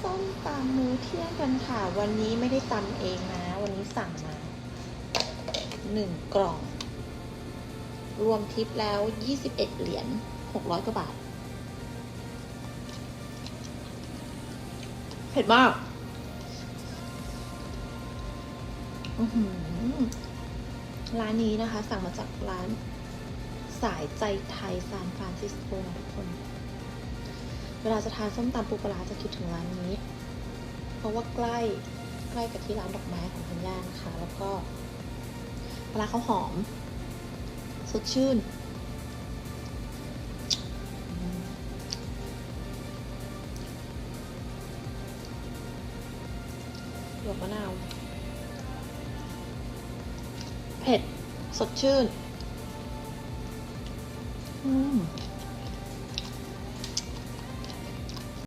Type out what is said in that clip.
ส้มตำมื้อเที่ยงกันค่ะ วันนี้ไม่ได้ตำเองนะ วันนี้สั่งมาหนึ่งกล่อง รวมทิปแล้ว 21 เหรียญ600 กว่าบาท เผ็ดมากร้านนี้นะคะ สั่งมาจากร้านสายใจไทยซานฟรานซิสโกนะทุกคน วลาจะทานส้มตำปูปลาจะคิดถึงร้านนี้ เพราะว่าใกล้ใกล้กับที่ร้านดอกไม้ของคุณย่านะคะ แล้วก็ปลาเขาหอม สดชื่น หยวกมะนาว เผ็ด สดชื่น อืม